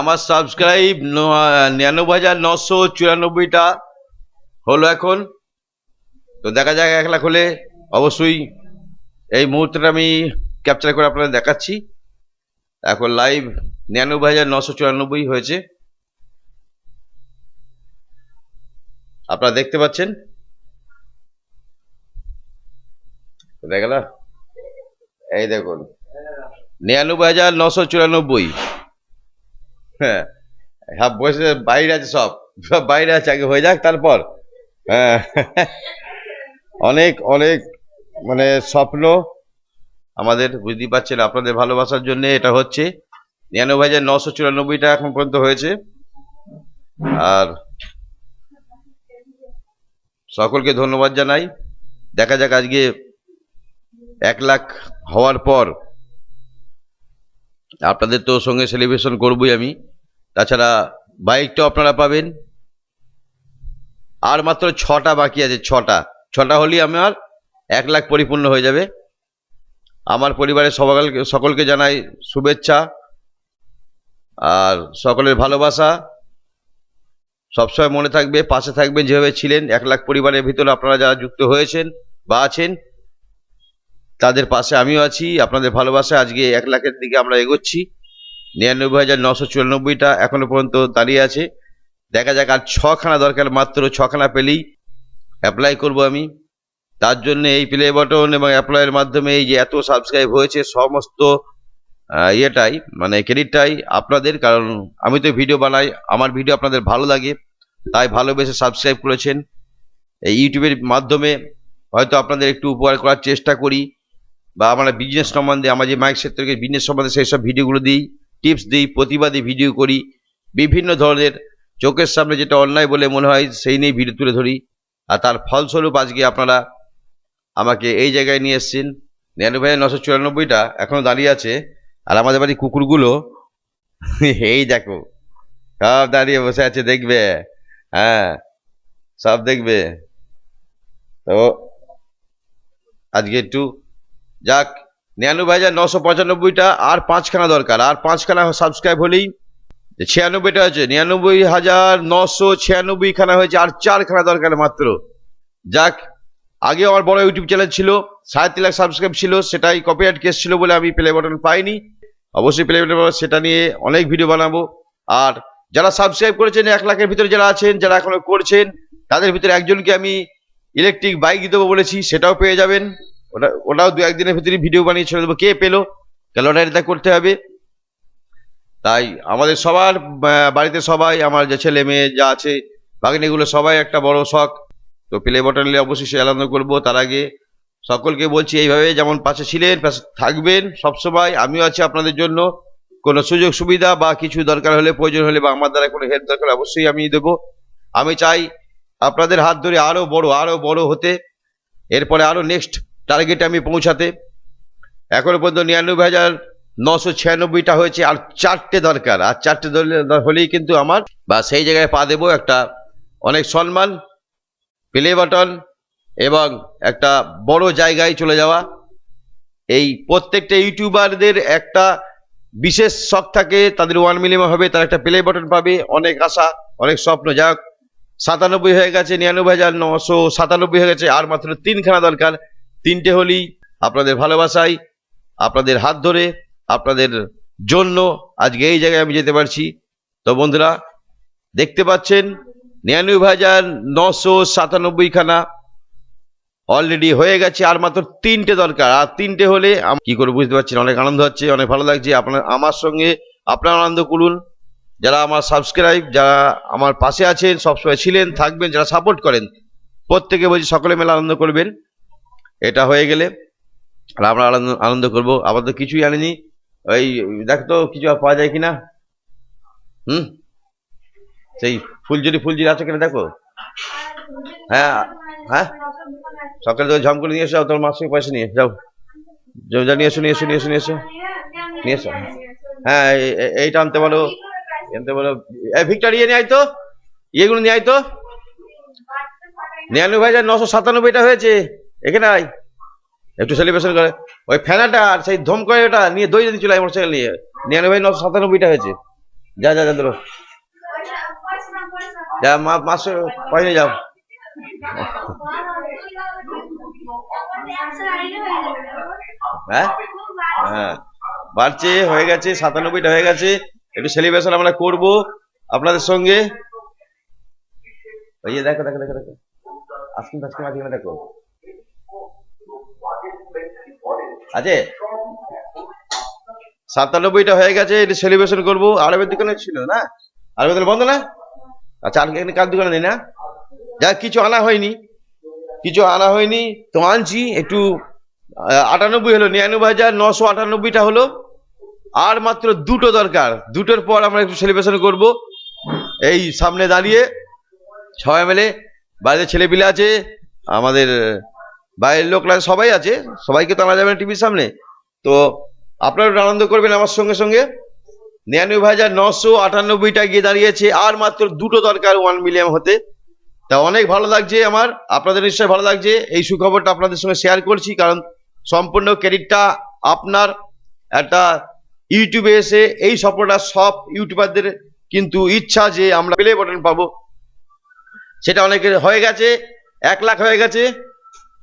আমার সাবস্ক্রাইব নিরানব্বই হাজার নশো চুরানব্বইটা হলো এখন। তো দেখা যাক, এক লাখ হলে অবশ্যই এই মুহূর্তটা আমি ক্যাপচার করে আপনাদের দেখাচ্ছি। এখন লাইভ নিরানব্বই হাজার নশো চুরানব্বই হয়েছে। আপনারা দেখতে পাচ্ছেন? দেখা এই দেখুন, নিরানব্বই হাজার নশো চুরানব্বই। হ্যাঁ সব বসে বাইরে আছে সব। সব বাইরে আছে, আগে হয়ে যাক তারপর। হ্যাঁ অনেক অনেক মানে স্বপ্ন আমাদের বুঝতেই পারছেন আপনাদের ভালোবাসার জন্য এটা হচ্ছে। নিরানব্বই হাজার নশো চুরানব্বইটা এখন পর্যন্ত হয়েছে। আর সকলকে ধন্যবাদ জানাই। দেখা যাক আজকে এক লাখ হওয়ার পর আপনাদের তো সঙ্গে সেলিব্রেশন করবই আমি। তাছাড়া বাইকটাও আপনারা পাবেন। আর মাত্র ছটা বাকি আছে, ছটা। ছটা হলেই আমার এক লাখ পরিপূর্ণ হয়ে যাবে। আমার পরিবারের সকলকে সকলকে জানাই শুভেচ্ছা আর সকলের ভালোবাসা। সবসময় মনে থাকবে, পাশে থাকবেন যেভাবে ছিলেন। এক লাখ পরিবারের ভিতরে আপনারা যারা যুক্ত হয়েছেন বা আছেন, তাদের পাশে আমিও আছি। আপনাদের ভালোবাসা আজকে এক লাখের দিকে আমরা এগোচ্ছি। নিরানব্বই হাজার নশো চুরানব্বইটা এখনও পর্যন্ত দাঁড়িয়ে আছে। দেখা যাক আর ছখানা দরকার মাত্র, ছখানা পেলেই অ্যাপ্লাই করব আমি। তার জন্য এই প্লে বাটন এবং অ্যাপ্লাইয়ের মাধ্যমে এই যে এত সাবস্ক্রাইব হয়েছে, সমস্ত ইয়েটাই মানে ক্রেডিটটাই আপনাদের, কারণ আমি তো ভিডিও বানাই, আমার ভিডিও আপনাদের ভালো লাগে, তাই ভালোবেসে সাবস্ক্রাইব করেছেন। এই ইউটিউবের মাধ্যমে হয়তো আপনাদের একটু উপকার করার চেষ্টা করি, বা আমরা বিজনেস সম্বন্ধে, আমার যে মাইক ক্ষেত্রে বিজনেস সম্বন্ধে সেই সব ভিডিওগুলো দিই। টিপস দিই, প্রতিবাদী ভিডিও করি, বিভিন্ন ধরনের চোখের সামনে যেটা অন্যায় বলে মনে হয় সেই নিয়ে ভিডিও তুলে ধরি। আর তার ফলস্বরূপ আজকে আপনারা আমাকে এই জায়গায় নিয়ে এসছেন। নিরানব্বই হাজার নশো চুরানব্বইটা এখনও দাঁড়িয়ে আছে। আর আমাদের বাড়ির কুকুরগুলো, এই দেখো, সব দাঁড়িয়ে বসে আছে, দেখবে? হ্যাঁ সব দেখবে? তো আজকে একটু যাক নিরানব্বই হাজার নশো পঁচানব্বইটা আর পাঁচখানা দরকার। আর পাঁচখানা সাবস্ক্রাইব হলেই ছিয়ানব্বইটা হয়েছে, নিরানব্বই হাজার নশো ছিয়ানব্বই খানা হয়েছে আর চারখানা দরকার মাত্র। যাক, আগে আমার বড় ইউটিউব চ্যানেল ছিল, সাড়ে তিন লাখ সাবস্ক্রাইব ছিল, সেটাই কপিরাইট কেস ছিল বলে আমি প্লে বাটন পাইনি। অবশ্যই প্লে বাটন সেটা নিয়ে অনেক ভিডিও বানাবো। আর যারা সাবস্ক্রাইব করেছেন, এক লাখের ভিতরে যারা আছেন, যারা এখনও করছেন, তাদের ভিতরে একজনকে আমি ইলেকট্রিক বাইক দেবো বলেছি, সেটাও পেয়ে যাবেন। ওটা, ওটাও দু একদিনের ভিতরে ভিডিও বানিয়ে ছেড়ে দেবো কে পেল? ক্যালোটারিটা করতে হবে? তাই আমাদের সবার বাড়িতে সবাই, আমার যে ছেলে মেয়ে যা আছে বাগিনীগুলো সবাই একটা বড় শখ। তো প্লে বটন অবশ্যই আনন্দ করব তার আগে। সকলকে বলছি, এইভাবে যেমন পাশে ছিলেন, পাশে থাকবেন সবসময়, আমিও আছি আপনাদের জন্য। কোনো সুযোগ সুবিধা বা কিছু দরকার হলে, প্রয়োজন হলে বা আমার দ্বারা কোনো হেল্প দরকার অবশ্যই আমি দেবো। আমি চাই আপনাদের হাত ধরে আরও বড় আরও বড় হতে। এরপরে আরও নেক্সট টার্গেটে আমি পৌঁছাতে এখনও পর্যন্ত নিরানব্বই হাজার নশো ছিয়ানব্বইটা হয়েছে, আর চারটে দরকার। আর চারটে হলেই কিন্তু আমার বা সেই জায়গায় পা দেবো একটা অনেক সম্মান প্লে বাটন এবং একটা বড় জায়গায় চলে যাওয়া। এই প্রত্যেকটা ইউটিউবারদের একটা বিশেষ শখ থাকে, তাদের ওয়ান মিলিয়ন হবে, তার একটা প্লে বাটন পাবে, অনেক আশা, অনেক স্বপ্ন। যাক সাতানব্বই হয়ে গেছে, নিরানব্বই হাজার নশো সাতানব্বই হয়ে গেছে, আর মাত্র তিনখানা দরকার। তিনটে হলেই আপনাদের ভালোবাসায় আপনাদের হাত ধরে, আপনাদের জন্য আজকে এই জায়গায় আমি যেতে পারছি। তো বন্ধুরা, দেখতে পাচ্ছেন, নিরানব্বই হাজার নশো সাতানব্বই খানা অলরেডি হয়ে গেছে, আর মাত্র তিনটে দরকার। আর তিনটে হলে আম- কি করে বুঝতে পারছেন? অনেক আনন্দ হচ্ছে, অনেক ভালো লাগছে। আপনার আমার সঙ্গে আপনার আনন্দ করুন। যারা আমার সাবস্ক্রাইব যারা আমার পাশে আছেন, সবসময় ছিলেন, থাকবেন, যারা সাপোর্ট করেন, প্রত্যেকে বলছি সকলে মেলা আনন্দ করবেন। এটা হয়ে গেলে আর আমরা আনন্দ আনন্দ করব। আবার তো কিছুই আনিনি। ওই দেখ তো কিছু পাওয়া যায় কিনা? হুম? সেই ফুলঝুরি ফুলঝুরি আছে কিনা দেখো? হ্যাঁ হ্যাঁ? সকালে তো ঝম করে নিয়ে এসো তোমার মাসিক পয়সা নিয়ে যাও। যাও, নিয়ে এসো নিয়ে এসো নিয়ে এসো নিয়ে এসো। নিয়ে এসো। হ্যাঁ এই- এই- এইটা আনতে বলো। আনতে বলো। এই ইয়ে নিয়ে আয় তো। ইয়েগুলো নিয়ে আয় তো। নিরানব্বই হাজার নশো সাতানব্বইটা হয়েছে। এখানে আয় একটু সেলিব্রেশন করে। ওই ফ্যানাটা আর সেই ধম করে ওটা নিয়ে দই যদি চলে আয় মোটরসাইকেল নিয়ে। নিরানব্বই, নশো সাতানব্বইটা হয়েছে। যা যা যা, ধরো। যা, মা, মাসে পয়সা যাও। হ্যাঁ? হ্যাঁ। বাড়ছে, হয়ে গেছে, সাতানব্বইটা হয়ে গেছে। একটু সেলিব্রেশন আমরা করব আপনাদের সঙ্গে। ওই দেখো দেখো দেখো দেখো। ফাজকিন মাঝখানে দেখো। আছে সাতানব্বইটা হয়ে গেছে, এটা সেলিব্রেশন করব। আরবের দোকানে ছিল না? আরবের দোকান বন্ধ না? আচ্ছা আর এখানে কার দোকানে নেই না? যাক কিছু আনা হয়নি। কিছু আনা হয়নি। তো আনছি, একটু আটানব্বই হলো, নিরানব্বই হাজার নশো আটানব্বইটা হলো। আর মাত্র দুটো দরকার। দুটোর পর আমরা একটু সেলিব্রেশন করব। এই সামনে দাঁড়িয়ে সবাই মিলে, বাইরে ছেলেপিলে আছে, আমাদের বাইরের লোকরা সবাই আছে, সবাইকে তো আনা যাবে না টিভির সামনে। তো আপনারা আনন্দ করবেন আমার সঙ্গে সঙ্গে। নিরানব্বই হাজার নশো আটানব্বইটা গিয়ে দাঁড়িয়েছে, আর মাত্র দুটো দরকার ওয়ান মিলিয়ন হতে। তা অনেক ভালো লাগছে আমার, আপনাদের নিশ্চয়ই ভালো লাগছে। এই সুখবরটা আপনাদের সঙ্গে শেয়ার করছি, কারণ সম্পূর্ণ ক্রেডিটটা আপনার একটা ইউটিউবে এসে এই সফলটা সব ইউটিউবারদের কিন্তু ইচ্ছা যে আমরা প্লে বাটন পাবো। সেটা অনেকের হয়ে গেছে, এক লাখ হয়ে গেছে।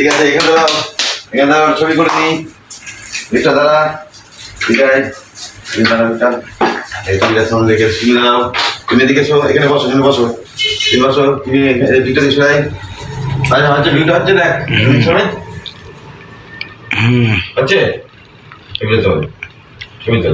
ঠিক আছে এখানে দাও এখানে দাও ছবি করে নিই লিস্টটা দাঁড়া ঠিক আছে তুমি এদিকে এখানে বসো এখানে বসো। তুমি বসো দুটো হচ্ছে ভিডিও হচ্ছে দেখ। সবাই হচ্ছে? ছবি তো ছবি তো